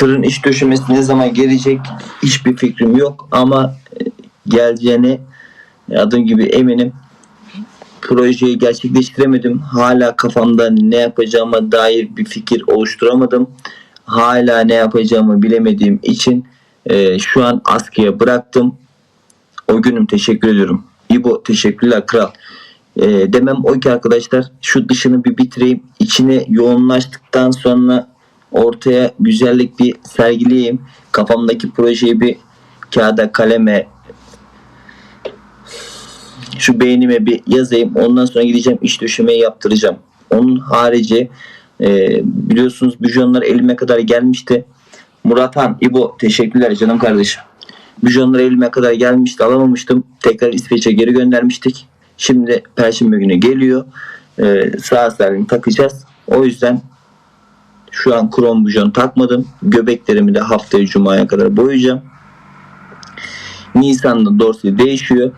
Tırın iç döşemesi ne zaman gelecek hiçbir fikrim yok ama e, geleceğine adım gibi eminim. Projeyi gerçekleştiremedim. Hala kafamda ne yapacağıma dair bir fikir oluşturamadım. Hala ne yapacağımı bilemediğim için e, şu an askıya bıraktım. O günüm teşekkür ediyorum. İbo teşekkürler kral. E, demem o ki arkadaşlar şu dışını bir bitireyim. İçine yoğunlaştıktan sonra ortaya güzellik bir sergileyeyim. Kafamdaki projeyi bir kağıda kaleme şu beynime bir yazayım. Ondan sonra gideceğim iş döşemeyi yaptıracağım. Onun harici e, biliyorsunuz büjonlar elime kadar gelmişti. Murat Han, İbo teşekkürler canım kardeşim. Büjonlar elime kadar gelmişti alamamıştım. Tekrar İsveç'e geri göndermiştik. Şimdi Perşembe günü geliyor. E, sağ salim takacağız. O yüzden şu an krom bujon takmadım. Göbeklerimi de haftaya Cuma'ya kadar boyayacağım. Nisan'da Dorsey değişiyor.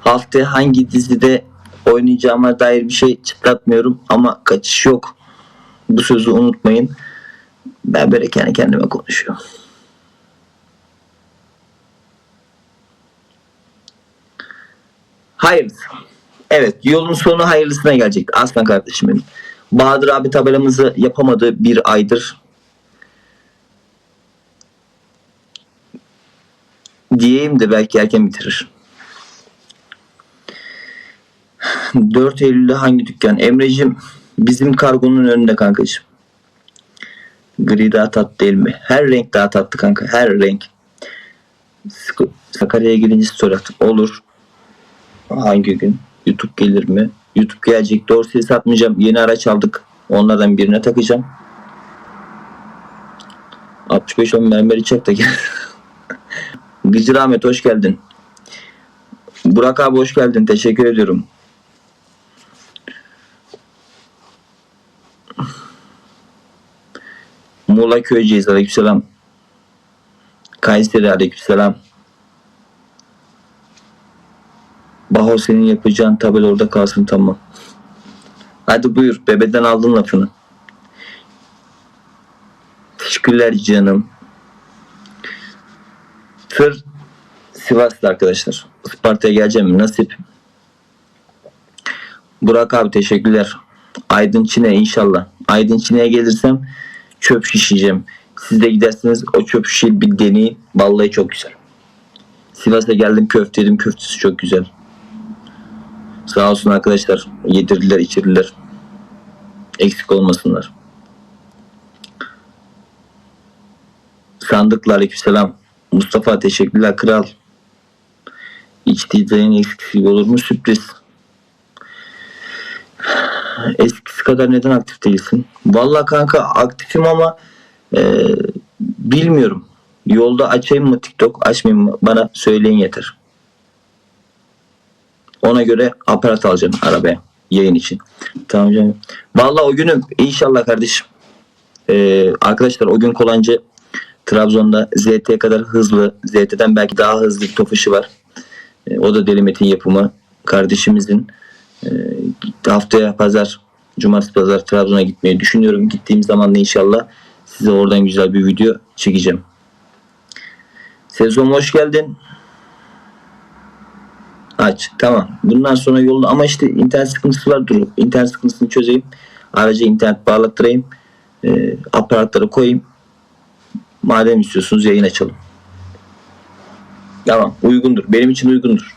Haftaya hangi dizide oynayacağıma dair bir şey çıtlatmıyorum ama kaçış yok. Bu sözü unutmayın. Ben böyle kendi kendime konuşuyorum. Hayırlısı. Evet yolun sonu hayırlısına gelecek. Aslan kardeşim benim. Bahadır abi tabelamızı yapamadı bir aydır. Diyeyim de belki erken bitirir. 4 Eylül'de hangi dükkan? Emre'cim bizim kargonun önünde kankacığım. Gri daha tatlı değil mi? Her renk daha tatlı kanka. Her renk. Sakarya'ya gelince story at. Olur. Hangi gün? YouTube gelir mi? YouTube gelecek. Dorsey'i satmayacağım. Yeni araç aldık. Onlardan birine takacağım. 65 on mermeri çek de gel. Gıcır Ahmet hoş geldin. Burak abi hoş geldin. Teşekkür ediyorum. Muğla Köyceğiz. Aleykümselam. Kayseri Aleykümselam. Baho senin yapacağın tabela orada kalsın tamam. Hadi buyur. Bebeden aldın lafını. Teşekkürler canım. Tır Sivas'ta arkadaşlar. Isparta'ya geleceğim? Nasip. Burak abi teşekkürler. Aydın Çin'e inşallah. Aydın Çin'e gelirsem çöp şişeceğim. Siz de giderseniz o çöp şişeyi bir deneyin. Vallahi çok güzel. Sivas'a geldim köfte yedim. Köftesi çok güzel. Sağ olsun arkadaşlar. Yedirdiler içirdiler. Eksik olmasınlar. Sandıkla aleykümselam. Mustafa teşekkürler kral. İçtiği dayın eksik olur mu? Sürpriz. Eskisi kadar neden aktif değilsin? Vallahi kanka aktifim ama e, bilmiyorum. Yolda açayım mı TikTok açmayayım mı bana söyleyin yeter. Ona göre aparat alacağım arabaya yayın için. Tamam canım. Vallahi o günüm inşallah kardeşim. E, arkadaşlar o gün kolancı Trabzon'da ZT kadar hızlı, ZT'den belki daha hızlı bir tofuşu var. E, o da Deli Metin yapımı. Kardeşimizin e, haftaya pazar, cumartesi pazar Trabzon'a gitmeyi düşünüyorum. Gittiğim zaman da inşallah size oradan güzel bir video çekeceğim. Sezon hoş geldin. Aç. Tamam. Bundan sonra yolda ama işte internet sıkıntısı var. Dur. İnternet sıkıntısını çözeyim. Araca internet bağlattırayım. E, aparatları koyayım. Madem istiyorsunuz yayın açalım. Tamam. Uygundur. Benim için uygundur.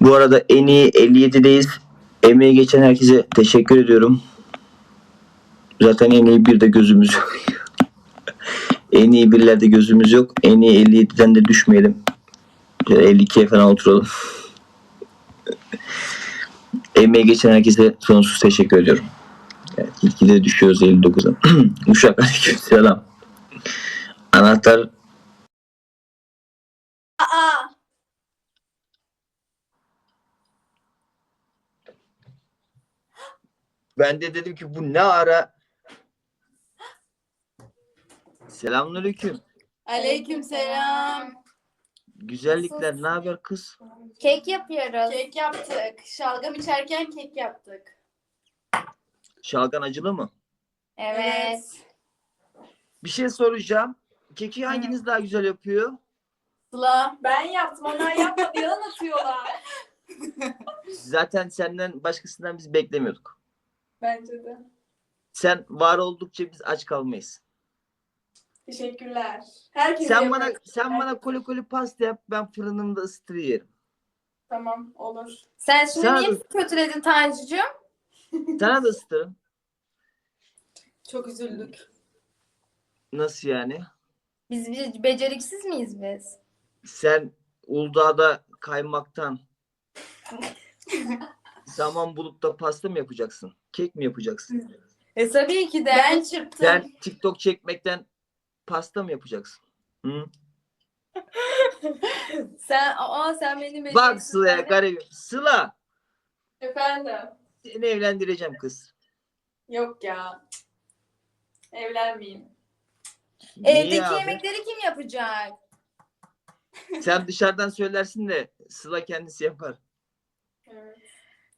Bu arada en iyi 57'deyiz. Emeği geçen herkese teşekkür ediyorum. Zaten en iyi bir de gözümüz yok. en iyi birlerde gözümüz yok. En iyi 57'den de düşmeyelim. Şöyle 52'ye falan oturalım. Emeği geçen herkese sonsuz teşekkür ediyorum. Evet, ilk de düşüyoruz 59'a. Uşak aleykümselam. Anahtar Aa, Ben de dedim ki bu ne ara? Selamünaleyküm. aleykümselam. Güzellikler ne haber kız? Kek yapıyoruz. Kek yaptık. Şalgam içerken kek yaptık. Şalgan acılı mı? Evet. Bir şey soracağım. Keki hanginiz daha güzel yapıyor? Sıla. Ben yaptım. Onlar yapmadı. Yalan atıyorlar. Zaten senden başkasından biz beklemiyorduk. Bence de. Sen var oldukça biz aç kalmayız. Teşekkürler. Herkes Sen bana sen bana koli koli pasta yap ben fırınımda ısıtır yerim. Tamam olur. Sen şimdi Sen- niye bizi kötüledin Tanjucuğum? Sana da ısıtırım. Çok üzüldük. Nasıl yani? Biz bir beceriksiz miyiz biz? Sen Uludağ'da kaymaktan zaman bulup da pasta mı yapacaksın? Kek mi yapacaksın? E tabii ki de. Ben çırptım. Sen TikTok çekmekten pasta mı yapacaksın? Hı? Sen, aa sen beni beceriksiz. Bak Sıla'ya garibim. Sıla Efendim. seni evlendireceğim kız. Yok ya. Evlenmeyeyim. Niye Evdeki abi? yemekleri kim yapacak? Sen dışarıdan söylersin de Sıla kendisi yapar. Evet.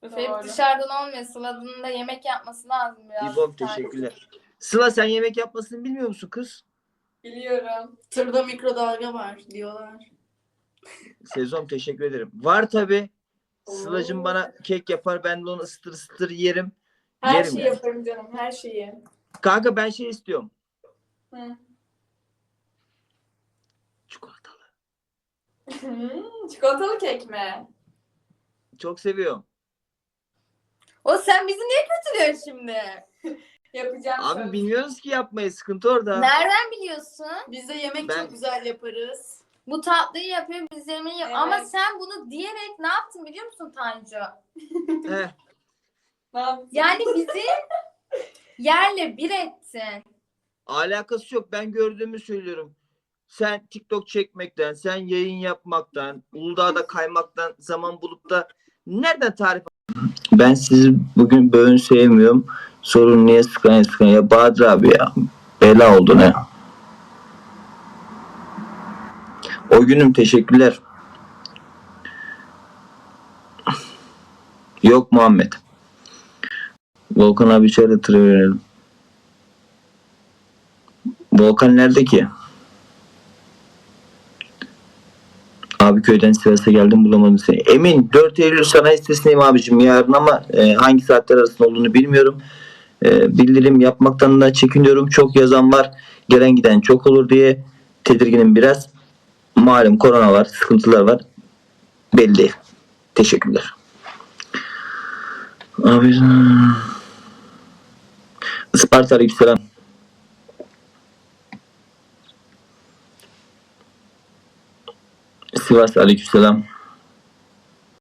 Öf, hep Doğru. dışarıdan olmuyor. Sıla'nın da yemek yapması lazım biraz. İbom teşekkürler. Sıla sen yemek yapmasını bilmiyor musun kız? Biliyorum. Tırda mikrodalga var diyorlar. Sezon teşekkür ederim. Var tabi. Sıla'cım bana kek yapar ben de onu ısıtır ısıtır yerim. Her Yerim şeyi yani. yaparım canım. Her şeyi. Kanka ben şey istiyorum. Hı. Çikolatalı. Hmm, Çikolatalı kek mi? Çok seviyorum. O sen bizi niye kötülüyorsun şimdi? Yapacağım. Abi söz. bilmiyoruz ki yapmayı sıkıntı orada. Nereden biliyorsun? Biz de yemek Ben- çok güzel yaparız. Bu tatlıyı yapıyor, biz yemeği yap- Evet. Ama sen bunu diyerek ne yaptın biliyor musun Tanju? Heh, Ne yaptın? Yani bizi yerle bir ettin. alakası yok. Ben gördüğümü söylüyorum. Sen TikTok çekmekten, sen yayın yapmaktan, Uludağ'da kaymaktan zaman bulup da nereden tarif Ben sizi bugün böğün sevmiyorum. Sorun niye sıkan sıkan ya Bahadır abi ya. Bela oldu ne? O günüm teşekkürler. Yok Muhammed. Volkan abi içeride tırı. Volkan nerede ki? Abi köyden Sivas'a geldim bulamadım seni. Emin 4 Eylül sanayi sitesindeyim abicim yarın ama e, hangi saatler arasında olduğunu bilmiyorum. E, bildirim yapmaktan da çekiniyorum. Çok yazan var. Gelen giden çok olur diye tedirginim biraz. Malum korona var, sıkıntılar var. Belli. Teşekkürler. Abi Isparta Aleykümselam. Sivas Aleykümselam.